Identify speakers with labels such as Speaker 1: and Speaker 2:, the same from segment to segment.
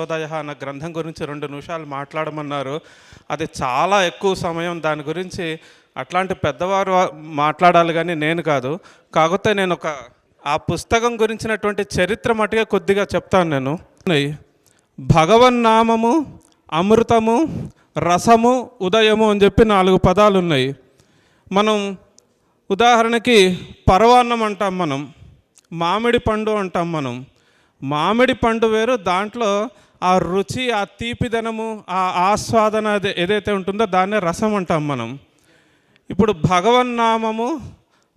Speaker 1: ఉదయ అన్న గ్రంథం గురించి రెండు నిమిషాలు మాట్లాడమన్నారు. అది చాలా ఎక్కువ సమయం దాని గురించి అట్లాంటి పెద్దవారు మాట్లాడాలి కానీ నేను కాదు. కాకపోతే నేను ఒక ఆ పుస్తకం గురించినటువంటి చరిత్ర మటుగా కొద్దిగా చెప్తాను నేను. భగవన్నామము అమృతము రసము ఉదయము అని చెప్పి నాలుగు పదాలు ఉన్నాయి. మనం ఉదాహరణకి పరవాన్నం అంటాం మనం మామిడి పండు అంటాం మనం. మామిడి పండు వేరు దాంట్లో ఆ రుచి ఆ తీపిదనము ఆ ఆస్వాదన ఏదైతే ఉంటుందో దాన్నే రసం అంటాం మనం. ఇప్పుడు భగవన్నామము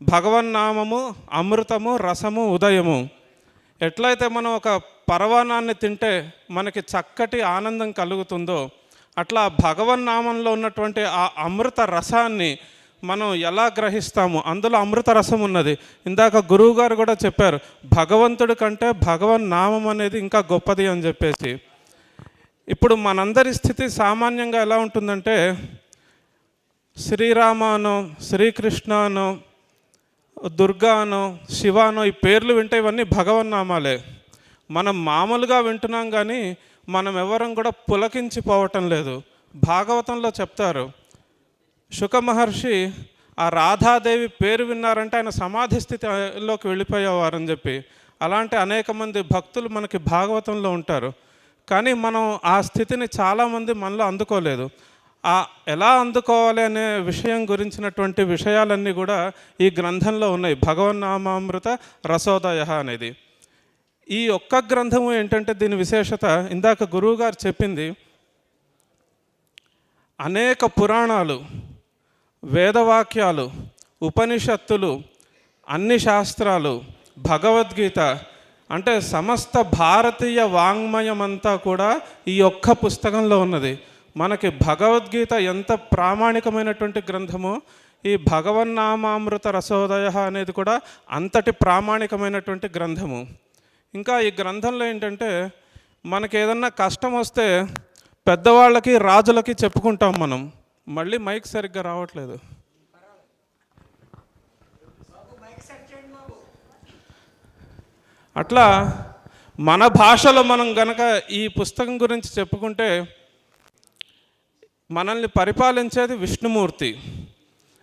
Speaker 1: భగవన్నామము అమృతము రసము ఉదయము. ఎట్లయితే మనం ఒక పరవాణాన్ని తింటే మనకి చక్కటి ఆనందం కలుగుతుందో అట్లా భగవన్నామంలో ఉన్నటువంటి ఆ అమృత రసాన్ని మనం ఎలా గ్రహిస్తాము? అందులో అమృత రసం ఉన్నది. ఇందాక గురువు గారు కూడా చెప్పారు భగవంతుడి కంటే భగవన్ నామం అనేది ఇంకా గొప్పది అని చెప్పేసి. ఇప్పుడు మనందరి స్థితి సామాన్యంగా ఎలా ఉంటుందంటే శ్రీరామానో శ్రీకృష్ణానో దుర్గానో శివానో ఈ పేర్లు వింటే ఇవన్నీ భగవన్నామాలే. మనం మామూలుగా వింటున్నాం కానీ మనం ఎవరం కూడా పులకించిపోవటం లేదు. భాగవతంలో చెప్తారు శుక మహర్షి ఆ రాధాదేవి పేరు విన్నారంటే ఆయన సమాధి స్థితిలోకి వెళ్ళిపోయేవారని చెప్పి. అలాంటి అనేక మంది భక్తులు మనకి భాగవతంలో ఉంటారు. కానీ మనం ఆ స్థితిని చాలామంది మనలో అందుకోలేదు. ఆ ఎలా అందుకోవాలి అనే విషయం గురించినటువంటి విషయాలన్నీ కూడా ఈ గ్రంథంలో ఉన్నాయి. భగవన్నామామృత రసోదయ అనేది. ఈ ఒక్క గ్రంథము ఏంటంటే దీని విశేషత ఇందాక గురువుగారు చెప్పింది అనేక పురాణాలు వేదవాక్యాలు ఉపనిషత్తులు అన్ని శాస్త్రాలు భగవద్గీత అంటే సమస్త భారతీయ వాంగ్మయం అంతా కూడా ఈ ఒక్క పుస్తకంలో ఉన్నది. మనకి భగవద్గీత ఎంత ప్రామాణికమైనటువంటి గ్రంథమో ఈ భగవన్నామామృత రసోదయ అనేది కూడా అంతటి ప్రామాణికమైనటువంటి గ్రంథము. ఇంకా ఈ గ్రంథంలో ఏంటంటే మనకి ఏదన్నా కష్టం వస్తే పెద్దవాళ్ళకి రాజులకి చెప్పుకుంటాం మనం. మళ్ళీ మైక్ సరిగ్గా రావట్లేదు. అట్లా మన భాషలో మనం గనక ఈ పుస్తకం గురించి చెప్పుకుంటే మనల్ని పరిపాలించేది విష్ణుమూర్తి.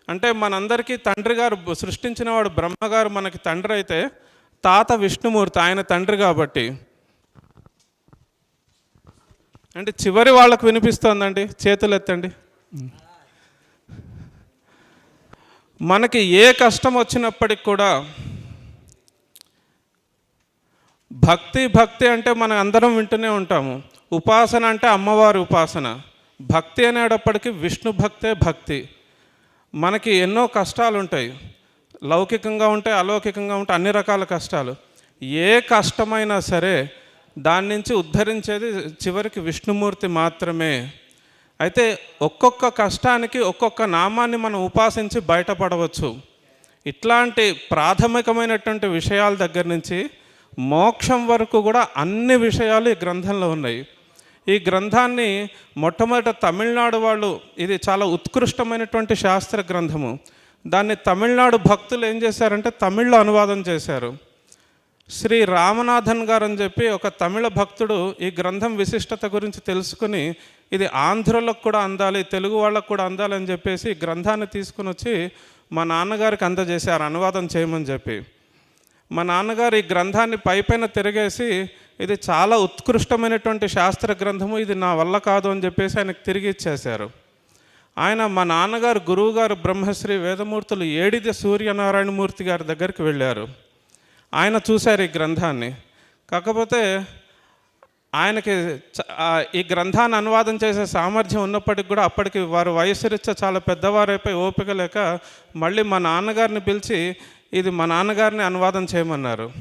Speaker 1: అంటే మనందరికీ తండ్రి గారు సృష్టించిన వాడు బ్రహ్మగారు మనకి తండ్రి అయితే తాత విష్ణుమూర్తి ఆయన తండ్రి కాబట్టి. అంటే చివరి వాళ్ళకు వినిపిస్తోందండి? చేతులు ఎత్తండి. మనకి ఏ కష్టం వచ్చినప్పటికి కూడా భక్తి భక్తి అంటే మనం అందరం వింటూనే ఉంటాము. ఉపాసన అంటే అమ్మవారి ఉపాసన. భక్తి అనేటప్పటికీ విష్ణు భక్తే భక్తి. మనకి ఎన్నో కష్టాలు ఉంటాయి లౌకికంగా ఉంటాయి అలౌకికంగా ఉంటాయి అన్ని రకాల కష్టాలు. ఏ కష్టమైనా సరే దాని నుంచి ఉద్ధరించేది చివరికి విష్ణుమూర్తి మాత్రమే. అయితే ఒక్కొక్క కష్టానికి ఒక్కొక్క నామాన్ని మనం ఉపాసించి బయటపడవచ్చు. ఇట్లాంటి ప్రాథమికమైనటువంటి విషయాల దగ్గర నుంచి మోక్షం వరకు కూడా అన్ని విషయాలు ఈ గ్రంథంలో ఉన్నాయి. ఈ గ్రంథాన్ని మొట్టమొదట తమిళనాడు వాళ్ళు ఇది చాలా ఉత్కృష్టమైనటువంటి శాస్త్ర గ్రంథము. దాన్ని తమిళనాడు భక్తులు ఏం చేశారంటే తమిళ్ళో అనువాదం చేశారు. శ్రీ రామనాథన్ గారు అని చెప్పి ఒక తమిళ భక్తుడు ఈ గ్రంథం విశిష్టత గురించి తెలుసుకుని ఇది ఆంధ్రులకు కూడా అందాలి తెలుగు వాళ్ళకు కూడా అందాలని చెప్పేసి ఈ గ్రంథాన్ని తీసుకుని వచ్చి మా నాన్నగారికి అందజేశారు అనువాదం చేయమని చెప్పి. మా నాన్నగారు ఈ గ్రంథాన్ని పైపైన తిరిగేసి ఇది చాలా ఉత్కృష్టమైనటువంటి శాస్త్ర గ్రంథము ఇది నా వల్ల కాదు అని చెప్పేసి ఆయనకు తిరిగి ఇచ్చేశారు. ఆయన మా నాన్నగారు గురువుగారు బ్రహ్మశ్రీ వేదమూర్తులు ఏడిది సూర్యనారాయణమూర్తి గారి దగ్గరికి వెళ్ళారు. ఆయన చూశారు ఈ గ్రంథాన్ని. కాకపోతే ఆయనకి ఈ గ్రంథాన్ని అనువాదం చేసే సామర్థ్యం ఉన్నప్పటికి కూడా అప్పటికి వారు వయసు రీత్యా చాలా పెద్దవారైపోయి ఓపిక లేక మళ్ళీ మా నాన్నగారిని పిలిచి ఇది మా నాన్నగారిని అనువాదం చేయమన్నారు.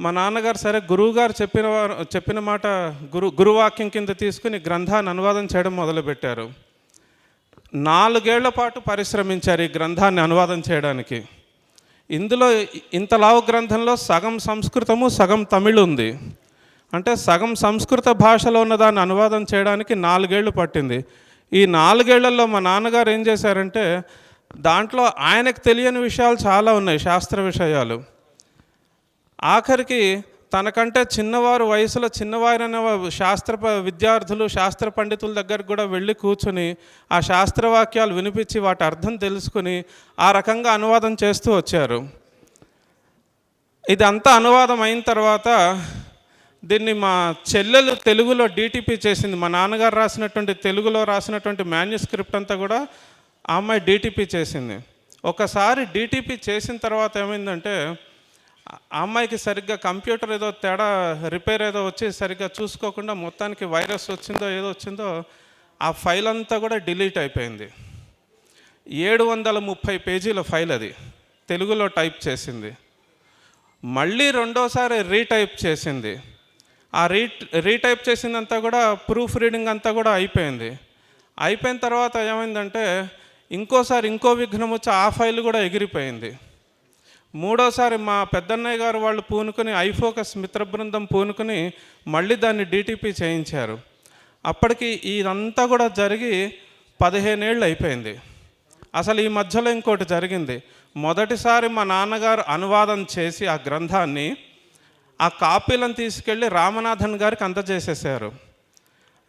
Speaker 1: మా నాన్నగారు సరే గురువుగారు చెప్పిన వారు చెప్పిన మాట గురు గురువాక్యం కింద తీసుకుని గ్రంథాన్ని అనువాదం చేయడం మొదలుపెట్టారు. నాలుగేళ్ళ పాటు పరిశ్రమించారు ఈ గ్రంథాన్ని అనువాదం చేయడానికి. ఇందులో ఇంత లావు గ్రంథంలో సగం సంస్కృతము సగం తమిళ్ ఉంది. అంటే సగం సంస్కృత భాషలో ఉన్న దాన్ని అనువాదం చేయడానికి నాలుగేళ్ళు పట్టింది. ఈ నాలుగేళ్ళలో మా నాన్నగారు ఏం చేశారంటే దాంట్లో ఆయనకు తెలియని విషయాలు చాలా ఉన్నాయి శాస్త్ర విషయాలు. ఆఖరికి తనకంటే చిన్నవారు వయసులో చిన్నవారైన శాస్త్ర ప- విద్యార్థులు శాస్త్ర పండితుల దగ్గరకు కూడా వెళ్ళి కూర్చుని ఆ శాస్త్రవాక్యాలు వినిపించి వాటి అర్థం తెలుసుకుని ఆ రకంగా అనువాదం చేస్తూ వచ్చారు. ఇదంతా అనువాదం అయిన తర్వాత దీన్ని మా చెల్లెలు తెలుగులో డీటీపీ చేసింది. మా నాన్నగారు రాసినటువంటి తెలుగులో రాసినటువంటి మాన్యుస్క్రిప్ట్ అంతా కూడా ఆ అమ్మాయి డీటీపీ చేసింది. ఒకసారి డీటీపీ చేసిన తర్వాత ఏమైందంటే ఆ అమ్మాయికి సరిగ్గా కంప్యూటర్ ఏదో తేడా రిపేర్ ఏదో వచ్చి సరిగ్గా చూసుకోకుండా మొత్తానికి వైరస్ వచ్చిందో ఏదో వచ్చిందో ఆ ఫైల్ అంతా కూడా డిలీట్ అయిపోయింది. ఏడు వందల ముప్పై పేజీల ఫైల్ అది. తెలుగులో టైప్ చేసింది. మళ్ళీ రెండోసారి రీటైప్ చేసింది. ఆ రీ రీటైప్ చేసిందంతా కూడా ప్రూఫ్ రీడింగ్ అంతా కూడా అయిపోయింది. అయిపోయిన తర్వాత ఏమైందంటే ఇంకోసారి ఇంకో విఘ్నం వచ్చి ఆ ఫైల్ కూడా ఎగిరిపోయింది. మూడోసారి మా పెద్దన్నయ్య గారు వాళ్ళు పూనుకొని ఐఫోకస్ మిత్ర బృందం పూనుకొని మళ్ళీ దాన్ని డీటీపీ చేయించారు. అప్పటికి ఇదంతా కూడా జరిగి పదిహేనేళ్ళు అయిపోయింది. అసలు ఈ మధ్యలో ఇంకోటి జరిగింది. మొదటిసారి మా నాన్నగారు అనువాదం చేసి ఆ గ్రంథాన్ని ఆ కాపీలను తీసుకెళ్ళి రామనాథన్ గారికి అందజేసేసారు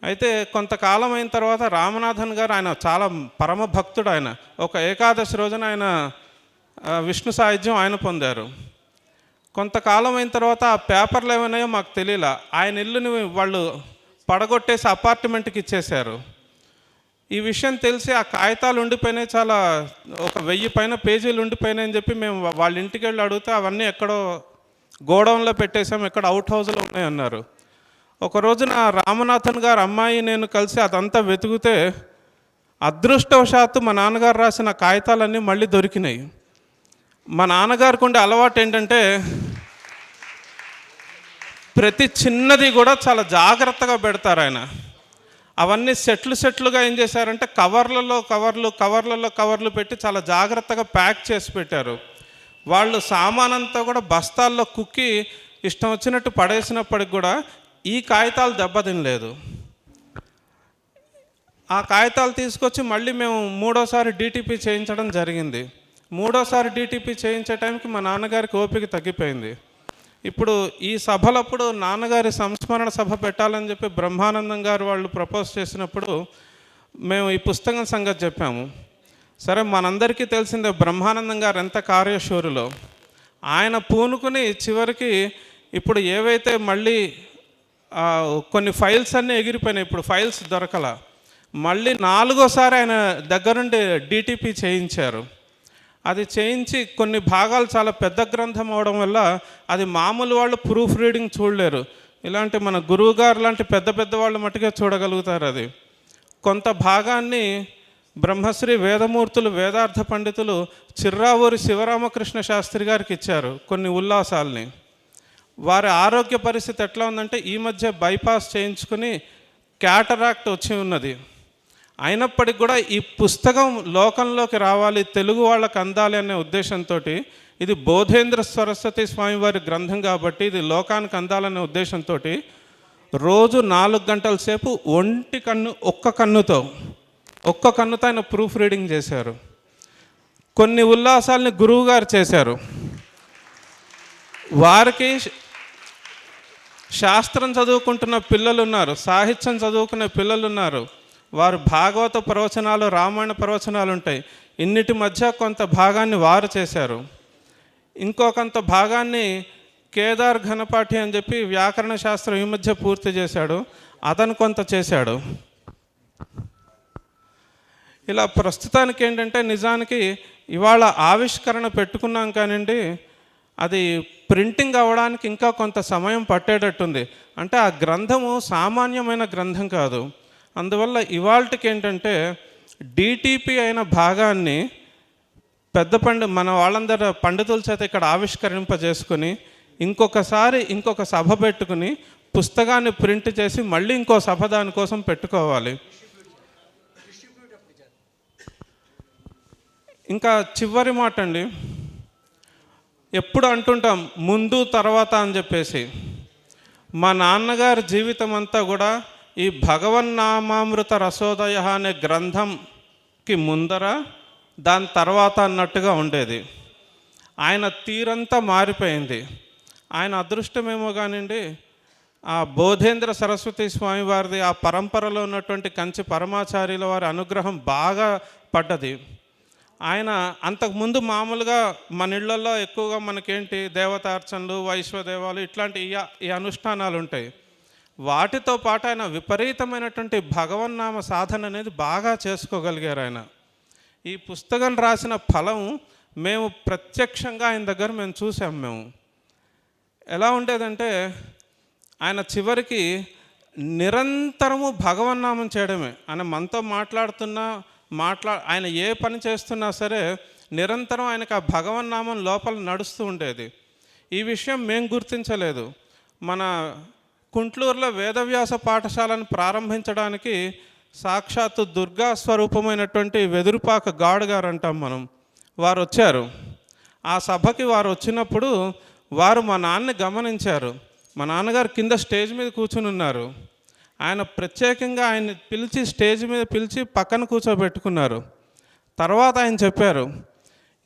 Speaker 1: అయితే కొంతకాలం అయిన తర్వాత రామనాథన్ గారు ఆయన చాలా పరమ భక్తుడు ఆయన. ఒక ఏకాదశి రోజున ఆయన విష్ణు సాహిత్యం ఆయన పొందారు. కొంతకాలం అయిన తర్వాత ఆ పేపర్లు ఏమైనాయో మాకు తెలియలా. ఆయన ఇల్లుని వాళ్ళు పడగొట్టేసి అపార్ట్మెంట్కి ఇచ్చేశారు. ఈ విషయం తెలిసి ఆ కాగితాలు ఉండిపోయినాయి చాలా ఒక వెయ్యి పైన పేజీలు ఉండిపోయినాయి అని చెప్పి మేము వాళ్ళ ఇంటికి వెళ్ళి అడిగితే అవన్నీ ఎక్కడో గోడౌన్లో పెట్టేసాం ఎక్కడ అవుట్ హౌస్లో ఉన్నాయన్నారు. ఒక రోజున రామనాథన్ గారు అమ్మాయి నేను కలిసి అదంతా వెతికితే అదృష్టవశాత్తు మా నాన్నగారు రాసిన కాగితాలన్నీ మళ్ళీ దొరికినాయి. మా నాన్నగారికి ఉండే అలవాటు ఏంటంటే ప్రతి చిన్నది కూడా చాలా జాగ్రత్తగా పెడతారు ఆయన. అవన్నీ సెట్లు సెట్లుగా ఏం చేశారంటే కవర్లలో కవర్లు కవర్లలో కవర్లు పెట్టి చాలా జాగ్రత్తగా ప్యాక్ చేసి పెట్టారు. వాళ్ళు సామానంతా కూడా బస్తాల్లో కుక్కి ఇష్టం వచ్చినట్టు పడేసినప్పటికి కూడా ఈ కాగితాలు దెబ్బతినలేదు. ఆ కాగితాలు తీసుకొచ్చి మళ్ళీ మేము మూడోసారి డీటీపీ చేయించడం జరిగింది. మూడోసారి డీటీపీ చేయించే టైంకి మా నాన్నగారికి ఓపిక తగ్గిపోయింది. ఇప్పుడు ఈ సభలప్పుడు నాన్నగారి సంస్మరణ సభ పెట్టాలని చెప్పి బ్రహ్మానందం గారు వాళ్ళు ప్రపోజ్ చేసినప్పుడు మేము ఈ పుస్తకం సంగతి చెప్పాము. సరే మనందరికీ తెలిసిందే బ్రహ్మానందం గారు ఎంత కార్యశూరులో. ఆయన పూనుకుని చివరికి ఇప్పుడు ఏవైతే మళ్ళీ కొన్ని ఫైల్స్ అన్నీ ఎగిరిపోయినాయి. ఇప్పుడు ఫైల్స్ దొరకల. మళ్ళీ నాలుగోసారి ఆయన దగ్గరుండి డిటిపి చేయించారు. అది చేయించి కొన్ని భాగాలు చాలా పెద్ద గ్రంథం అవడం వల్ల అది మామూలు వాళ్ళు ప్రూఫ్ రీడింగ్ చూడలేరు. ఇలాంటి మన గురువు గారు లాంటి పెద్ద పెద్ద వాళ్ళు మట్టుగా చూడగలుగుతారు అది. కొంత భాగాన్ని బ్రహ్మశ్రీ వేదమూర్తులు వేదార్థ పండితులు చిర్రావూరి శివరామకృష్ణ శాస్త్రి గారికి ఇచ్చారు కొన్ని ఉల్లాసాల్ని. వారి ఆరోగ్య పరిస్థితి ఎట్లా ఉందంటే ఈ మధ్య బైపాస్ చేయించుకుని క్యాటరాక్ట్ వచ్చి ఉన్నది. అయినప్పటికీ కూడా ఈ పుస్తకం లోకంలోకి రావాలి తెలుగు వాళ్ళకి అందాలి అనే ఉద్దేశంతో ఇది బోధేంద్ర సరస్వతి స్వామి వారి గ్రంథం కాబట్టి ఇది లోకానికి అందాలనే ఉద్దేశంతో రోజు నాలుగు గంటల సేపు ఒంటి కన్ను ఒక్క కన్నుతో ఒక్క కన్నుతో ఆయన ప్రూఫ్ రీడింగ్ చేశారు. కొన్ని ఉల్లాసాలని గురువుగారు చేశారు. వారికి శాస్త్రం చదువుకుంటున్న పిల్లలు ఉన్నారు సాహిత్యం చదువుకునే పిల్లలు ఉన్నారు వారు భాగవత ప్రవచనాలు రామాయణ ప్రవచనాలు ఉంటాయి ఇన్నిటి మధ్య కొంత భాగాన్ని వారు చేశారు. ఇంకొకంత భాగాన్ని కేదార్ ఘనపాఠి అని చెప్పి వ్యాకరణ శాస్త్రం ఈ మధ్య పూర్తి చేశాడు. అతను కొంత చేశాడు. ఇలా ప్రస్తుతానికి ఏంటంటే నిజానికి ఇవాళ ఆవిష్కరణ పెట్టుకున్నాం కానివ్వండి అది ప్రింటింగ్ అవ్వడానికి ఇంకా కొంత సమయం పట్టేటట్టుంది. అంటే ఆ గ్రంథము సామాన్యమైన గ్రంథం కాదు. అందువల్ల ఇవాళకి ఏంటంటే డిటిపి అయిన భాగాన్ని పెద్ద పండు మన వాళ్ళందరూ పండితుల చేత ఇక్కడ ఆవిష్కరింపజేసుకుని ఇంకొకసారి ఇంకొక సభ పెట్టుకుని పుస్తకాన్ని ప్రింట్ చేసి మళ్ళీ ఇంకో సభ దానికోసం పెట్టుకోవాలి. ఇంకా చివరి మాట అండి ఎప్పుడు అంటుంటాం ముందు తర్వాత అని చెప్పేసి. మా నాన్నగారి జీవితం అంతా కూడా ఈ భగవన్నామామృత రసోదయ అనే గ్రంథంకి ముందర దాని తర్వాత అన్నట్టుగా ఉండేది. ఆయన తీరంతా మారిపోయింది. ఆయన అదృష్టమేమో కానివ్వండి ఆ బోధేంద్ర సరస్వతి స్వామి వారిది ఆ పరంపరలో ఉన్నటువంటి కంచి పరమాచార్యుల వారి అనుగ్రహం బాగా పడ్డది. ఆయన అంతకుముందు మామూలుగా మన ఇళ్ళలో ఎక్కువగా మనకేంటి దేవతార్చనలు వైశ్వదేవాలు ఇట్లాంటి ఈ ఈ అనుష్ఠానాలు ఉంటాయి. వాటితో పాటు ఆయన విపరీతమైనటువంటి భగవన్నామ సాధన అనేది బాగా చేసుకోగలిగారు ఆయన. ఈ పుస్తకం రాసిన ఫలం మేము ప్రత్యక్షంగా ఆయన దగ్గర మేము చూసాం మేము. ఎలా ఉండేదంటే ఆయన చివరికి నిరంతరము భగవన్నామం చేయడమే. ఆయన మనతో మాట్లాడుతున్నా మాట్లా ఆయన ఏ పని చేస్తున్నా సరే నిరంతరం ఆయనకు ఆ భగవన్నామం లోపల నడుస్తూ ఉండేది. ఈ విషయం మేము గుర్తించలేదు. మన కుంట్లూరులో వేదవ్యాస పాఠశాలను ప్రారంభించడానికి సాక్షాత్తు దుర్గా స్వరూపమైనటువంటి వెదురుపాక గాడు గారు అంటాం మనం. వారు వచ్చారు ఆ సభకి వారు వచ్చినప్పుడు వారు మా నాన్నని గమనించారు. మా నాన్నగారు కింద స్టేజ్ మీద కూర్చుని ఉన్నారు ఆయన ప్రత్యేకంగా ఆయన పిలిచి స్టేజ్ మీద పిలిచి పక్కన కూర్చోబెట్టుకున్నారు. తర్వాత ఆయన చెప్పారు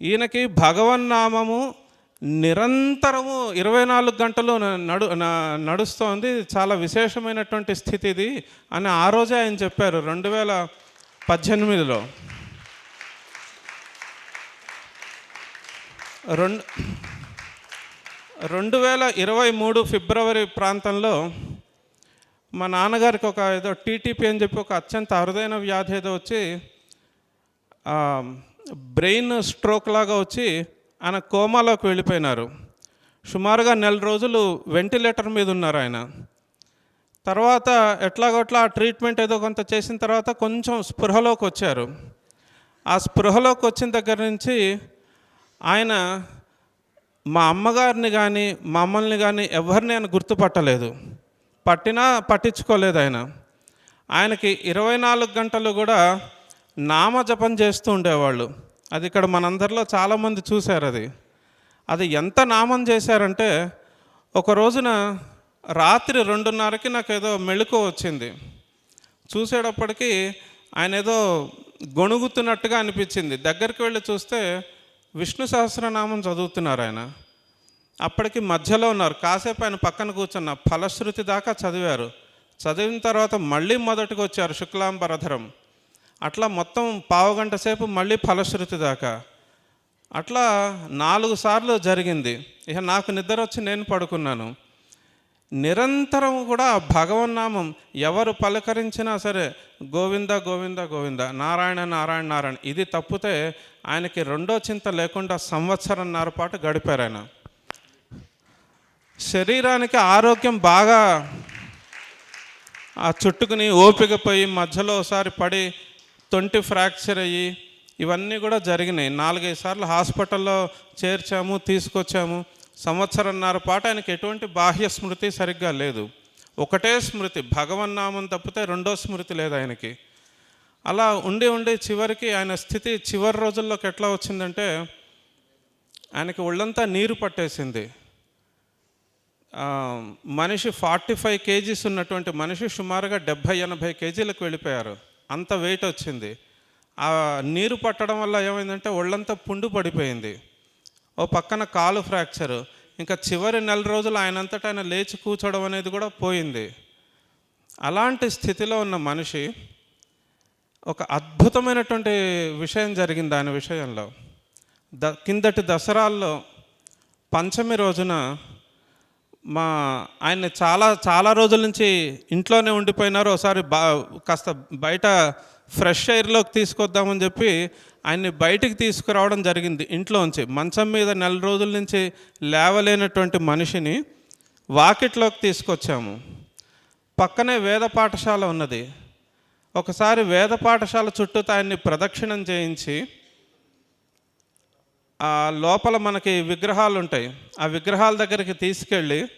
Speaker 1: ఈయనకి భగవన్నామము నిరంతరము ఇరవై నాలుగు గంటలు నడు న- నడుస్తోంది చాలా విశేషమైనటువంటి స్థితి ఇది అని ఆ రోజే ఆయన చెప్పారు రెండు వేల పద్దెనిమిదిలో. రెండు రెండు వేల ఇరవై మూడు ఫిబ్రవరి ప్రాంతంలో మా నాన్నగారికి ఒక ఏదో టీటీపీ అని చెప్పి ఒక అత్యంత అరుదైన వ్యాధి ఏదో వచ్చి బ్రెయిన్ స్ట్రోక్ లాగా వచ్చి ఆయన కోమాలోకి వెళ్ళిపోయినారు. సుమారుగా నెల రోజులు వెంటిలేటర్ మీద ఉన్నారు ఆయన. తర్వాత ఎట్లాగొట్లా ఆ ట్రీట్మెంట్ ఏదో కొంత చేసిన తర్వాత కొంచెం స్పృహలోకి వచ్చారు. ఆ స్పృహలోకి వచ్చిన దగ్గర నుంచి ఆయన మా అమ్మగారిని కానీ మా అమ్మల్ని కానీ ఎవరిని ఆయన గుర్తుపట్టలేదు. పట్టినా పట్టించుకోలేదు ఆయన. ఆయనకి ఇరవై నాలుగు గంటలు కూడా నామజపం చేస్తూ ఉండేవాళ్ళు. అది ఇక్కడ మనందరిలో చాలామంది చూశారు అది. అది ఎంత నామం చేశారంటే ఒక రోజున రాత్రి రెండున్నరకి నాకు ఏదో మెళుకు వచ్చింది. చూసేటప్పటికి ఆయన ఏదో గొణుగుతున్నట్టుగా అనిపించింది. దగ్గరికి వెళ్ళి చూస్తే విష్ణు సహస్రనామం చదువుతున్నారు ఆయన. అప్పటికి మధ్యలో ఉన్నారు. కాసేపు ఆయన పక్కన కూర్చున్న ఫలశ్రుతి దాకా చదివారు. చదివిన తర్వాత మళ్ళీ మొదటికి వచ్చారు శుక్లాంబరధరం. అట్లా మొత్తం పావుగంట సేపు మళ్ళీ ఫలశ్రుతి దాకా. అట్లా నాలుగు సార్లు జరిగింది. ఇక నాకు నిద్ర వచ్చి నేను పడుకున్నాను. నిరంతరం కూడా ఆ భగవన్నామం ఎవరు పలకరించినా సరే గోవింద గోవింద గోవింద నారాయణ నారాయణ నారాయణ. ఇది తప్పితే ఆయనకి రెండో చింత లేకుండా సంవత్సరంన్నర పాటు గడిపారు ఆయన. శరీరానికి ఆరోగ్యం బాగా ఆ చుట్టుకుని ఓపిక పోయి మధ్యలో ఒకసారి పడి తొంటి ఫ్రాక్చర్ అయ్యి ఇవన్నీ కూడా జరిగినాయి. నాలుగైదు సార్లు హాస్పిటల్లో చేర్చాము తీసుకొచ్చాము. సంవత్సరంన్నర పాటు ఆయనకి ఎటువంటి బాహ్య స్మృతి సరిగ్గా లేదు. ఒకటే స్మృతి భగవన్నామం తప్పితే రెండో స్మృతి లేదు ఆయనకి. అలా ఉండి ఉండి చివరికి ఆయన స్థితి చివరి రోజుల్లోకి ఎట్లా వచ్చిందంటే ఆయనకి ఒళ్ళంతా నీరు పట్టేసింది. మనిషి ఫార్టీ ఫైవ్ కేజీస్ ఉన్నటువంటి మనిషి సుమారుగా డెబ్భై ఎనభై కేజీలకు వెళ్ళిపోయారు. అంత వెయిట్ వచ్చింది. ఆ నీరు పట్టడం వల్ల ఏమైందంటే ఒళ్ళంతా పుండు పడిపోయింది. ఓ పక్కన కాలు ఫ్రాక్చరు ఇంకా చివరి నెల రోజులు ఆయనంతటా ఆయన లేచి కూర్చోవడం అనేది కూడా పోయింది. అలాంటి స్థితిలో ఉన్న మనిషి ఒక అద్భుతమైనటువంటి విషయం జరిగింది ఆయన విషయంలో. ద కిందటి దసరాల్లో పంచమి రోజున మా ఆయన చాలా చాలా రోజుల నుంచి ఇంట్లోనే ఉండిపోయినారు. ఒకసారి బా కాస్త బయట ఫ్రెష్ ఎయిర్లోకి తీసుకొద్దామని చెప్పి ఆయన్ని బయటికి తీసుకురావడం జరిగింది ఇంట్లోంచి. మంచం మీద నెల రోజుల నుంచి లేవలేనటువంటి మనిషిని వాకిట్లోకి తీసుకొచ్చాము. పక్కనే వేద పాఠశాల ఉన్నది. ఒకసారి వేద పాఠశాల చుట్టూ ఆయన్ని ప్రదక్షిణం చేయించి ఆ లోపల మనకి విగ్రహాలు ఉంటాయి ఆ విగ్రహాల దగ్గరికి తీసుకెళ్ళి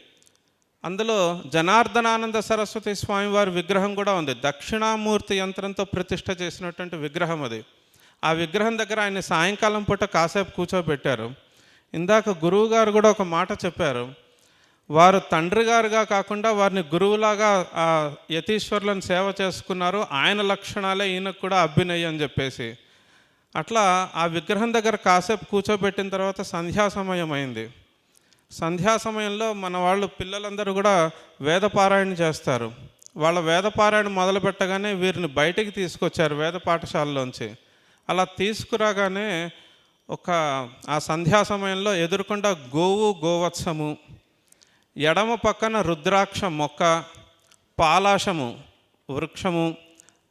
Speaker 1: అందులో జనార్దనానంద సరస్వతి స్వామివారి విగ్రహం కూడా ఉంది. దక్షిణామూర్తి యంత్రంతో ప్రతిష్ట చేసినటువంటి విగ్రహం అది. ఆ విగ్రహం దగ్గర ఆయన సాయంకాలం పూట కాసేపు కూర్చోబెట్టారు. ఇందాక గురువు గారు కూడా ఒక మాట చెప్పారు. వారు తండ్రి గారుగా కాకుండా వారిని గురువులాగా ఆ యతీశ్వరులను సేవ చేసుకున్నారు. ఆయన లక్షణాలే ఈయనకు కూడా అభ్యునయ్యి అని చెప్పేసి. అట్లా ఆ విగ్రహం దగ్గర కాసేపు కూర్చోబెట్టిన తర్వాత సంధ్యా సమయం అయింది. సంధ్యా సమయంలో మన వాళ్ళు పిల్లలందరూ కూడా వేదపారాయణ చేస్తారు. వాళ్ళ వేదపారాయణ మొదలు పెట్టగానే వీరిని బయటికి తీసుకొచ్చారు వేద పాఠశాలలోంచి. అలా తీసుకురాగానే ఒక ఆ సంధ్యా సమయంలో ఎదురుకుండా గోవు గోవత్సము ఎడమ పక్కన రుద్రాక్ష మొక్క పాలాశము వృక్షము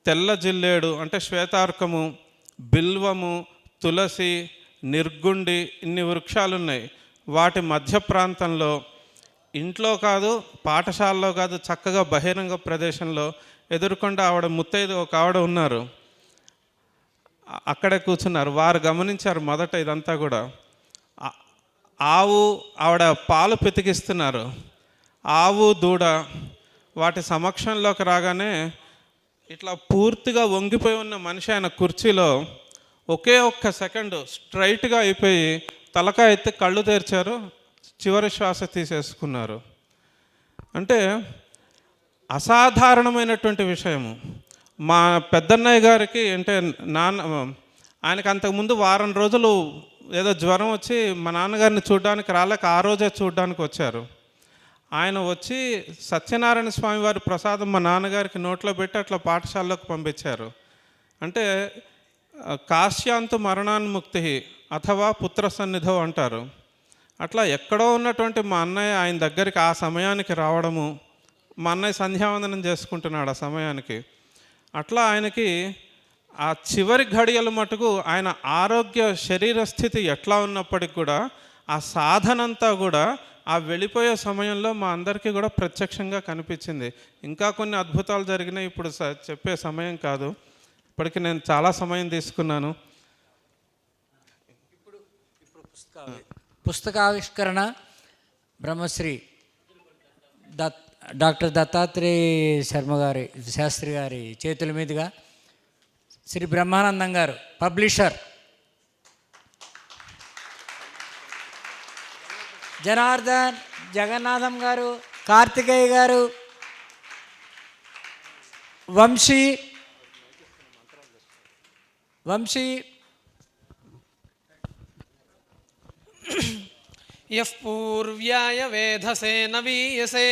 Speaker 1: తెల్ల జిల్లేడు అంటే శ్వేతార్కము బిల్వము తులసి నిర్గుండి ఇన్ని వృక్షాలు ఉన్నాయి వాటి మధ్య ప్రాంతంలో ఇంట్లో కాదు పాఠశాలలో కాదు చక్కగా బహిరంగ ప్రదేశంలో ఎదుర్కొండ ఆవిడ ముత్తైదు ఒక ఆవిడ ఉన్నారు. అక్కడే కూర్చున్నారు. వారు గమనించారు మొదట ఇదంతా కూడా. ఆవు ఆవిడ పాలు పితికిస్తున్నారు. ఆవు దూడ వాటి సమక్షంలోకి రాగానే ఇట్లా పూర్తిగా వంగిపోయి ఉన్న మనిషి ఆయన కుర్చీలో ఒకే ఒక్క సెకండ్ స్ట్రైట్గా అయిపోయి తలకాయ ఎత్తి కళ్ళు తెరిచారు చివరి శ్వాస తీసేసుకున్నారు. అంటే అసాధారణమైనటువంటి విషయము. మా పెద్దన్నయ్య గారికి అంటే నాన్న ఆయనకు అంతకుముందు వారం రోజులు ఏదో జ్వరం వచ్చి మా నాన్నగారిని చూడడానికి రాలేక ఆ రోజే చూడడానికి వచ్చారు ఆయన వచ్చి సత్యనారాయణ స్వామి వారి ప్రసాదం మా నాన్నగారికి నోట్లో పెట్టి అట్లా పాఠశాలలోకి పంపించారు. అంటే కాశ్యాంతు మరణాన్ముక్తి అథవా పుత్ర సన్నిధో అంటారు. అట్లా ఎక్కడో ఉన్నటువంటి మా అన్నయ్య ఆయన దగ్గరికి ఆ సమయానికి రావడము మా అన్నయ్య సంధ్యావందనం చేసుకుంటున్నాడు ఆ సమయానికి. అట్లా ఆయనకి ఆ చివరి ఘడియలు మటుకు ఆయన ఆరోగ్య శరీర స్థితి ఎట్లా ఉన్నప్పటికి కూడా ఆ సాధనంతా కూడా ఆ వెళ్ళిపోయే సమయంలో మా అందరికీ కూడా ప్రత్యక్షంగా కనిపించింది. ఇంకా కొన్ని అద్భుతాలు జరిగినాయి. ఇప్పుడు చెప్పే సమయం కాదు. ఇప్పటికి నేను చాలా సమయం తీసుకున్నాను.
Speaker 2: పుస్తకావిష్కరణ బ్రహ్మశ్రీ దత్ డాక్టర్ దత్తాత్రేయ శర్మ గారి శాస్త్రి గారి చేతుల మీదుగా శ్రీ బ్రహ్మానందం గారు పబ్లిషర్ జనార్దన్ జగన్నాథం గారు కార్తికేయ గారు వంశీ వంశీ
Speaker 3: यः पूर्व्याय वेधसे नवीयसे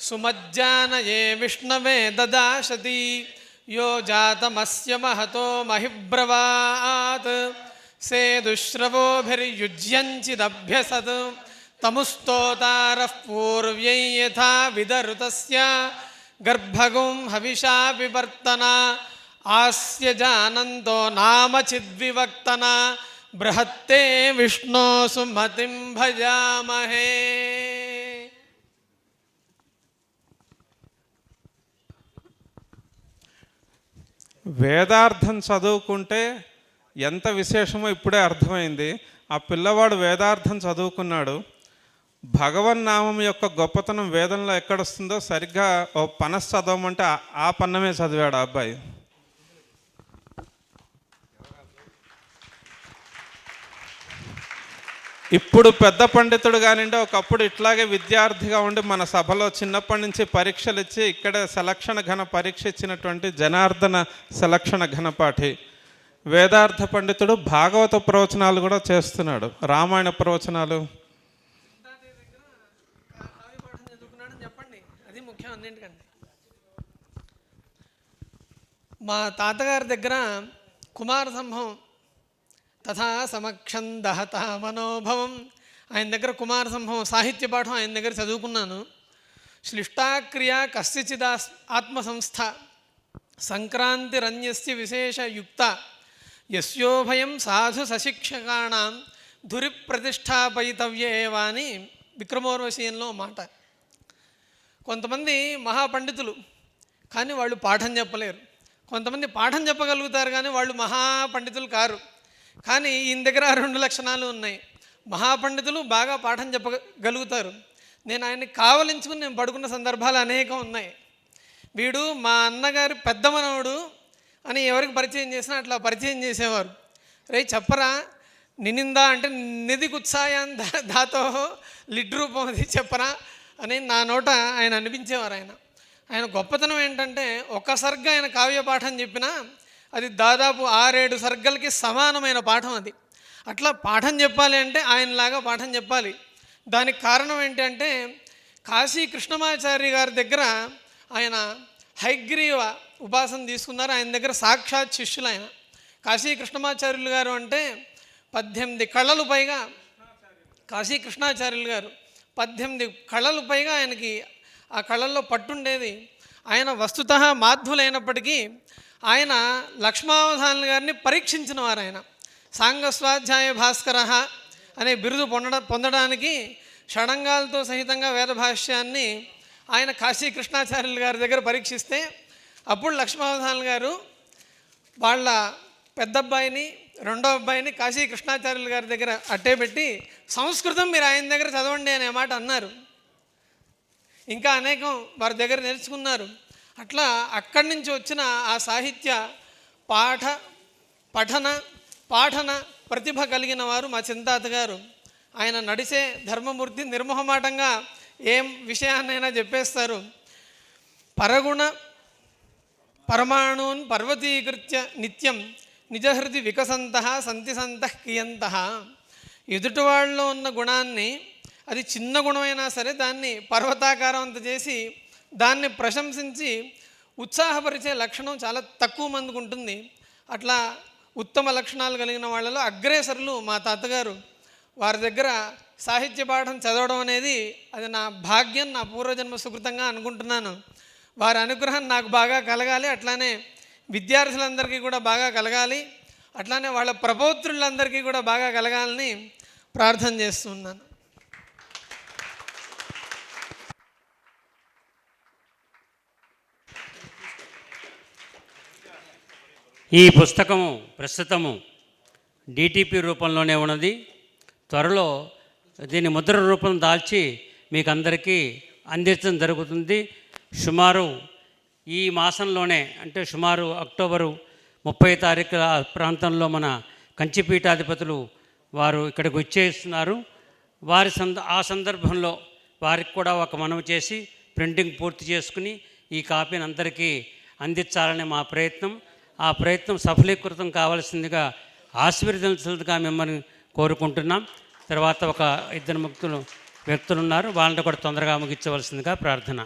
Speaker 3: सुमज्जानये विष्णवे ददाशति यो जातमस्य महतो महिब्रवात् सेदुश्रवोभिर्युज्यञ्चिदभ्यसत् तमुस्तोतारः पूर्व्यै यथा विदरुतस्य गर्भगुं हविषा विवर्तना आस्य जानन्तो नाम चिद्विवक्तना बृहत्ते विष्णो सुमतिं भजामहे
Speaker 1: వేదార్థం చదువుకుంటే ఎంత విశేషమో ఇప్పుడే అర్థమైంది ఆ పిల్లవాడు వేదార్థం చదువుకున్నాడు భగవన్నామం యొక్క గొప్పతనం వేదంలో ఎక్కడొస్తుందో సరిగ్గా ఓ పనస్ చదవమంటే ఆ- పన్నమే చదివాడు ఆ అబ్బాయి. ఇప్పుడు పెద్ద పండితుడు కానివ్వండి ఒకప్పుడు ఇట్లాగే విద్యార్థిగా ఉండి మన సభలో చిన్నప్పటి నుంచి పరీక్షలు ఇచ్చి ఇక్కడ సెలక్షణ ఘన పరీక్ష ఇచ్చినటువంటి జనార్దన సెలక్షణ ఘనపాఠి వేదార్థ పండితుడు భాగవత ప్రవచనాలు కూడా చేస్తున్నాడు. రామాయణ ప్రవచనాలు
Speaker 3: మా తాతగారి దగ్గర కుమార సంభవం తథా సమక్షం దహత మనోభవం. ఆయన దగ్గర కుమార సంభవం సాహిత్య పాఠం ఆయన దగ్గర చదువుకున్నాను. శ్లిష్టాక్రియ కస్యచిదా ఆత్మసంస్థ సంక్రాంతిరన్యస్య విశేషయుక్త యస్యోభయం సాధు సశిక్షకాణం ధురి ప్రతిష్టాపయితవ్యేవా అని విక్రమోర్వశీయంలో మాట. కొంతమంది మహాపండితులు కానీ వాళ్ళు పాఠం చెప్పలేరు. కొంతమంది పాఠం చెప్పగలుగుతారు కానీ వాళ్ళు మహాపండితులు కారు. కానీ ఈయన దగ్గర రెండు లక్షణాలు ఉన్నాయి. మహాపండితులు బాగా పాఠం చెప్పగలుగుతారు. నేను ఆయన్ని కావలించుకుని నేను పడుకున్న సందర్భాలు అనేకం ఉన్నాయి. వీడు మా అన్నగారి పెద్ద మనవడు అని ఎవరికి పరిచయం చేసినా అట్లా పరిచయం చేసేవారు. రే చెప్పరా? నినిందా అంటే నిధి కుత్సాయాన్ దా- దాతో లిడ్ రూపం అది చెప్పరా? అని నా నోట ఆయన అనిపించేవారు ఆయన. ఆయన గొప్పతనం ఏంటంటే ఒక సర్గ ఆయన కావ్య పాఠం చెప్పినా అది దాదాపు ఆరేడు సర్గలకి సమానమైన పాఠం అది. అట్లా పాఠం చెప్పాలి అంటే ఆయనలాగా పాఠం చెప్పాలి. దానికి కారణం ఏంటంటే కాశీ కృష్ణమాచారి గారి దగ్గర ఆయన హైగ్రీవ ఉపాసన తీసుకున్నారు. ఆయన దగ్గర సాక్షాత్ శిష్యులు ఆయన కాశీ కృష్ణమాచార్యులు గారు అంటే పద్దెనిమిది కళలు పైగా కాశీ కృష్ణాచార్యులు గారు పద్దెనిమిది కళలు పైగా ఆయనకి ఆ కళల్లో పట్టుండేది. ఆయన వస్తుత మాధ్వులైనప్పటికీ ఆయన లక్ష్మావధానులు గారిని పరీక్షించిన వారు ఆయన సాంగస్వాధ్యాయ భాస్కర అనే బిరుదు పొందడ పొందడానికి షడంగాలతో సహితంగా వేదభాష్యాన్ని ఆయన కాశీ కృష్ణాచార్యులు గారి దగ్గర పరీక్షిస్తే అప్పుడు లక్ష్మావధానులు గారు వాళ్ళ పెద్ద అబ్బాయిని రెండో అబ్బాయిని కాశీ కృష్ణాచార్యులు గారి దగ్గర అట్టే పెట్టి సంస్కృతం మీరు ఆయన దగ్గర చదవండి అనే మాట అన్నారు. ఇంకా అనేకం వారి దగ్గర నేర్చుకున్నారు. అట్లా అక్కడి నుంచి వచ్చిన ఆ సాహిత్య పాఠ పఠన పాఠన ప్రతిభ కలిగిన వారు మా చింతాత గారు. ఆయన నడిసే ధర్మమూర్తి నిర్మోహమాటంగా ఏం విషయాన్నైనా చెప్పేస్తారు. పరగుణ పరమాణూన్ పర్వతీకృత్య నిత్యం నిజహృది వికసంత సంతి సంత కియంత ఎదుటి వాళ్ళలో ఉన్న గుణాన్ని అది చిన్న గుణమైనా సరే దాన్ని పర్వతాకారం అంత చేసి దాన్ని ప్రశంసించి ఉత్సాహపరిచే లక్షణం చాలా తక్కువ మందికి ఉంటుంది. అట్లా ఉత్తమ లక్షణాలు కలిగిన వాళ్ళలో అగ్రేసరులు మా తాతగారు. వారి దగ్గర సాహిత్య పాఠం చదవడం అనేది అది నా భాగ్యం నా పూర్వజన్మ సుకృతంగా అనుకుంటున్నాను. వారి అనుగ్రహం నాకు బాగా కలగాలి అట్లానే విద్యార్థులందరికీ కూడా బాగా కలగాలి అట్లానే వాళ్ళ ప్రపౌత్రులందరికీ కూడా బాగా కలగాలని ప్రార్థన చేస్తున్నాను.
Speaker 4: ఈ పుస్తకము ప్రస్తుతము డిటిపి రూపంలోనే ఉన్నది. త్వరలో దీని ముద్ర రూపం దాల్చి మీకు అందరికీ అందించడం జరుగుతుంది. సుమారు ఈ మాసంలోనే అంటే సుమారు అక్టోబరు ముప్పై తారీఖు ప్రాంతంలో మన కంచిపీఠాధిపతులు వారు ఇక్కడికి వచ్చేస్తున్నారు. వారి సంద ఆ సందర్భంలో వారికి కూడా ఒక మనవి చేసి ప్రింటింగ్ పూర్తి చేసుకుని ఈ కాపీని అందరికీ అందించాలనే మా ప్రయత్నం. ఆ ప్రయత్నం సఫలీకృతం కావాల్సిందిగా ఆశీర్వదించగా మిమ్మల్ని కోరుకుంటున్నాం. తర్వాత ఒక ఇద్దరు ముక్తులు వ్యక్తులు ఉన్నారు వాళ్ళని కూడా తొందరగా ముగించవలసిందిగా ప్రార్థన.